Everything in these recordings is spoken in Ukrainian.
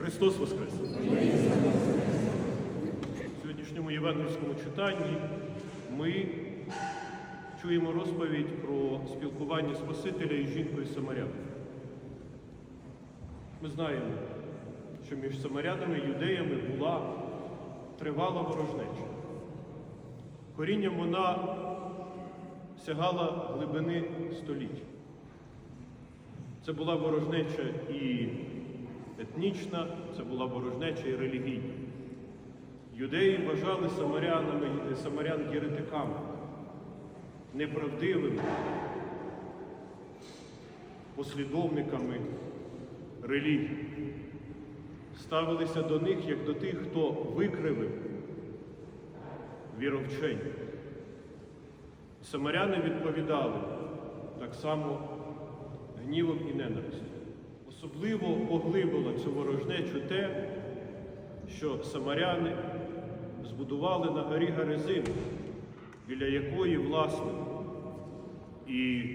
Христос Воскрес! В сьогоднішньому євангельському читанні ми чуємо розповідь про спілкування Спасителя із жінкою Самаряною. Ми знаємо, що між самарянами і юдеями була тривала ворожнеча. Корінням вона сягала глибини століть. Це була ворожнеча і етнічна, це була ворожнеча і релігійна. Юдеї вважали самарянами, самарян єретиками, неправдивими, послідовниками релігії. Ставилися до них як до тих, хто викривив віровчень. Самаряни відповідали так само гнівом і ненавистю. Особливо поглибило цю ворожнечу те, що самаряни збудували на горі Гаризим, біля якої, власне, і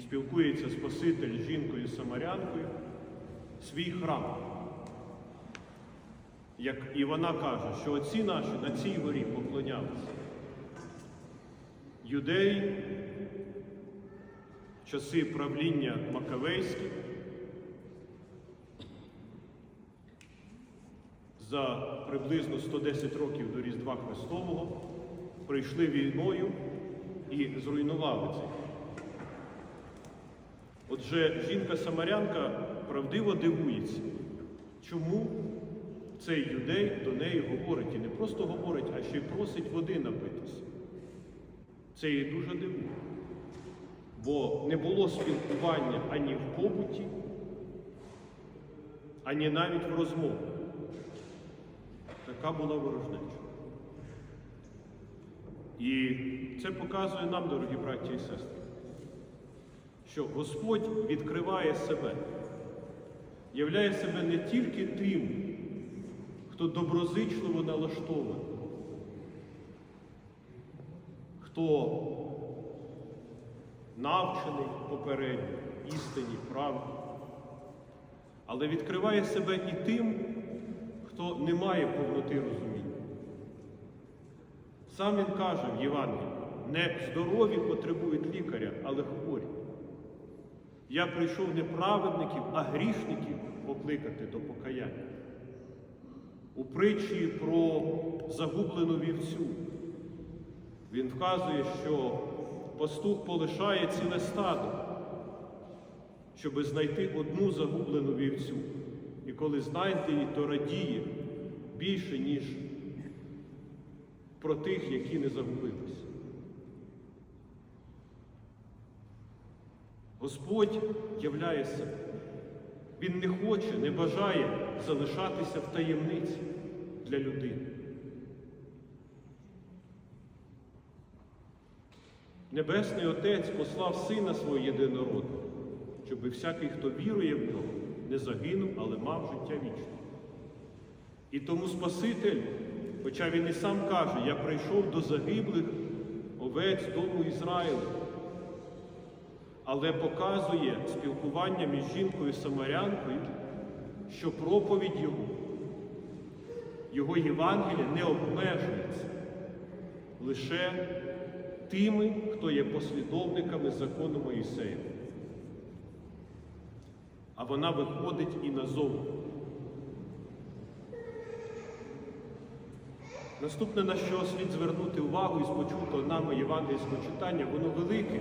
спілкується Спаситель з жінкою самарянкою, свій храм. Як і вона каже, що отці наші на цій горі поклонялися. Юдеї часи правління Макавейських за приблизно 110 років до Різдва Христового прийшли війною і зруйнували це. Отже, жінка-самарянка правдиво дивується, чому цей юдей до неї говорить і не просто говорить, а ще й просить води напитися. Це її дуже дивує. Бо не було спілкування ані в побуті, ані навіть в розмові. Така була ворожнеча. І це показує нам, дорогі браті і сестри, що Господь відкриває себе, являє себе не тільки тим, хто доброзичливо налаштований, хто навчений попередньо, істині, правді, але відкриває себе і тим, хто не має повноти розуміння. Сам він каже в Євангелії, не здорові потребують лікаря, але хворі. Я прийшов не праведників, а грішників покликати до покаяння. У притчі про загублену вівцю він вказує, що пастух полишає ціле стадо, щоби знайти одну загублену вівцю. І коли знайде її, то радіє більше, ніж про тих, які не загубилися. Господь являє себе. Він не хоче, не бажає залишатися в таємниці для людини. Небесний Отець послав Сина свого єдинородного, щоб всякий, хто вірує в нього, не загинув, але мав життя вічне. І тому Спаситель, хоча він і сам каже, я прийшов до загиблих овець дому Ізраїлю, але показує спілкування між жінкою і самарянкою, що проповідь Його, Його Євангелія не обмежується лише тими, хто є послідовниками закону Моїсея. Вона виходить і назовні. Наступне, на що слід звернути увагу із почутого нами євангельського читання, воно велике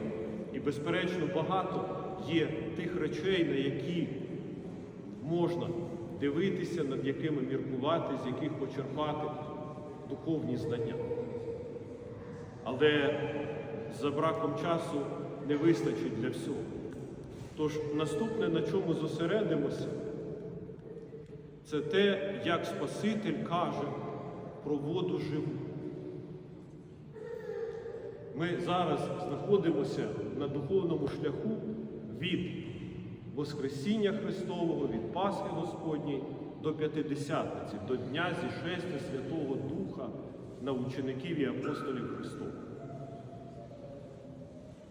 і, безперечно, багато є тих речей, на які можна дивитися, над якими міркувати, з яких почерпати духовні знання. Але за браком часу не вистачить для всього. Тож наступне, на чому зосередимося, це те, як Спаситель каже про воду живу. Ми зараз знаходимося на духовному шляху від Воскресіння Христового, від Пасхи Господньої до П'ятидесятниці, до Дня зішестя Святого Духа на учеників і апостолів Христових.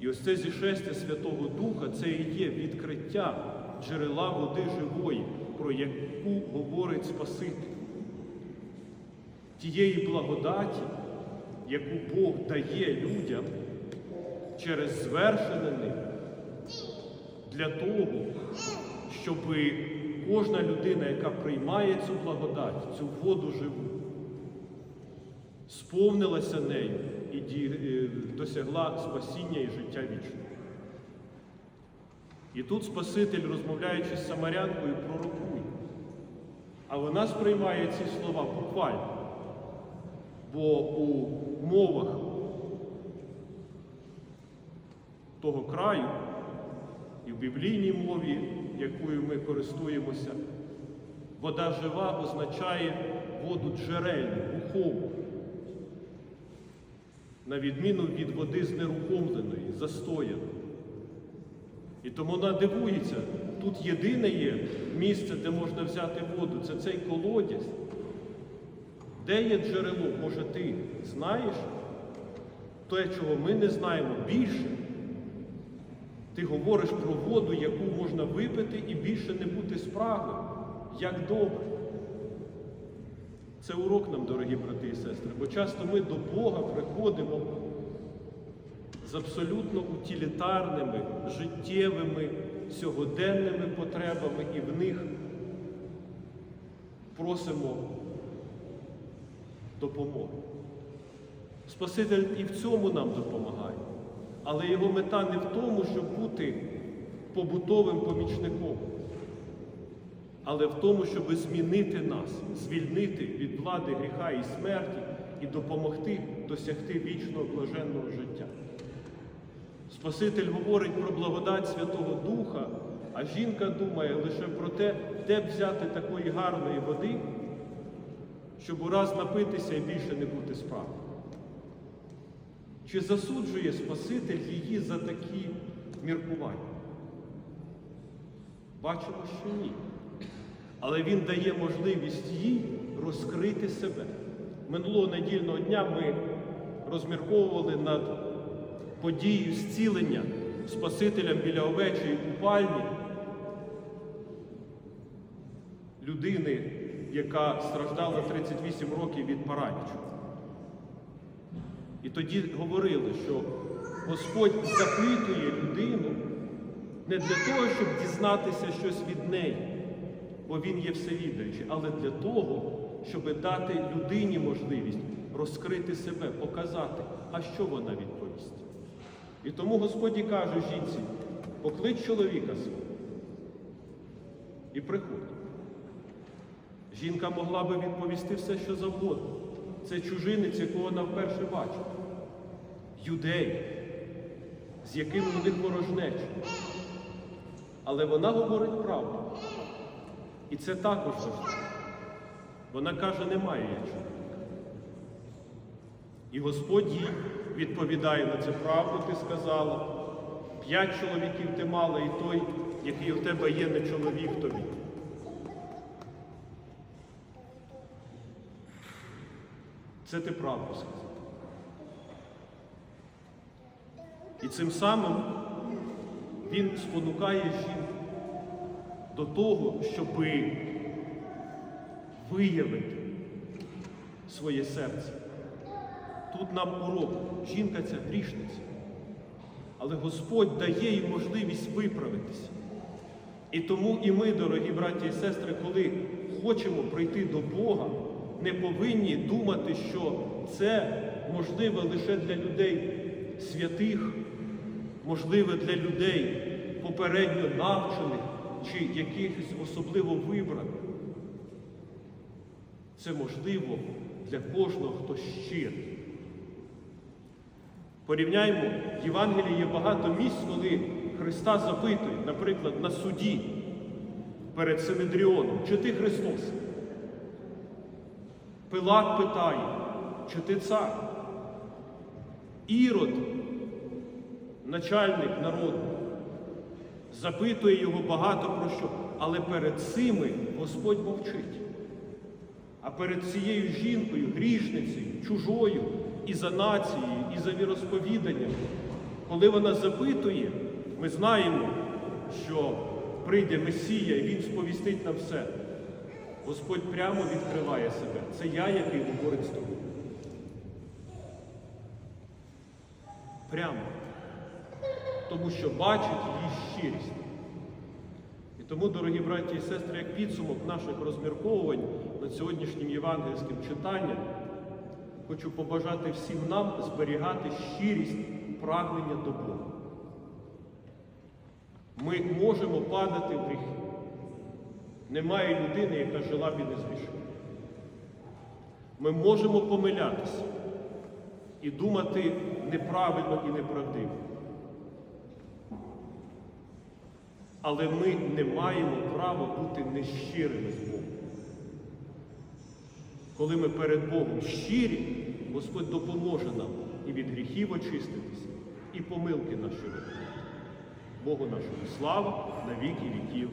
І ось це зішестя Святого Духа це і є відкриття джерела води живої, про яку говорить Спаситель. Тієї благодаті, яку Бог дає людям через звершене ним, для того, щоб кожна людина, яка приймає цю благодать, цю воду живу, сповнилася нею і досягла спасіння і життя вічного. І тут Спаситель, розмовляючи з Самарянкою, пророкує. А вона сприймає ці слова буквально. Бо у мовах того краю і в біблійній мові, якою ми користуємося, вода жива означає воду джерельну, духовну, на відміну від води знерухомленої, застояної. І тому вона дивується, тут єдине є місце, де можна взяти воду, це цей колодязь. Де є джерело? Може, ти знаєш те, чого ми не знаємо більше? Ти говориш про воду, яку можна випити і більше не бути спрагним. Як добре. Це урок нам, дорогі брати і сестри, бо часто ми до Бога приходимо з абсолютно утилітарними, життєвими, сьогоденними потребами і в них просимо допомоги. Спаситель і в цьому нам допомагає, але його мета не в тому, щоб бути побутовим помічником, але в тому, щоб змінити нас, звільнити від влади гріха і смерті і допомогти досягти вічного блаженного життя. Спаситель говорить про благодать Святого Духа, а жінка думає лише про те, де взяти такої гарної води, щоб ураз напитися і більше не бути справою. Чи засуджує Спаситель її за такі міркування? Бачимо, що ні. Але Він дає можливість їй розкрити себе. Минулого недільного дня ми розмірковували над подією зцілення Спасителям біля овечої купальні людини, яка страждала 38 років від паралічу. І тоді говорили, що Господь запитує людину не для того, щоб дізнатися щось від неї, бо Він є всевідаючий, але для того, щоб дати людині можливість розкрити себе, показати, а що вона відповість. І тому Господь і каже жінці, поклич чоловіка свого і приходь. Жінка могла би відповісти все, що завгодно. Це чужинець, якого вона вперше бачить. Юдей, з яким у них ворожнеча. Але вона говорить правду. І це також важливо. Вона каже, немає я чоловіка. І Господь їй відповідає на це правду, ти сказала. П'ять чоловіків ти мала, і той, який у тебе є, не чоловік тобі. Це ти правду сказав. І цим самим він спонукає жінку до того, щоб виявити своє серце. Тут нам урок. Жінка ця грішниця. Але Господь дає їй можливість виправитися. І тому і ми, дорогі браті і сестри, коли хочемо прийти до Бога, не повинні думати, що це можливе лише для людей святих, можливе для людей попередньо навчених чи якихось особливо вибраних. Це можливо для кожного, хто щирий. Порівняємо, в Євангелії є багато місць, коли Христа запитують, наприклад, на суді перед Синедріоном, чи ти Христос? Пилат питає, чи ти цар? Ірод, начальник народу, запитує його багато про що, але перед цими Господь мовчить. А перед цією жінкою, грішницею, чужою і за нацією, і за віросповіданням, коли вона запитує, ми знаємо, що прийде Месія і Він сповістить нам все. Господь прямо відкриває себе. Це я, який говорить з тобою. Прямо. Тому що бачить її щирість. І тому, дорогі браті і сестри, як підсумок наших розмірковувань над сьогоднішнім євангельським читанням, хочу побажати всім нам зберігати щирість прагнення до Бога. Ми можемо падати в гріхи. Немає людини, яка жила б і не зрішила. Ми можемо помилятися і думати неправильно і неправдиво. Але ми не маємо права бути нещирими з Богом. Коли ми перед Богом щирі, Господь допоможе нам і від гріхів очиститися, і помилки наші робити. Богу нашому слава на віки віків.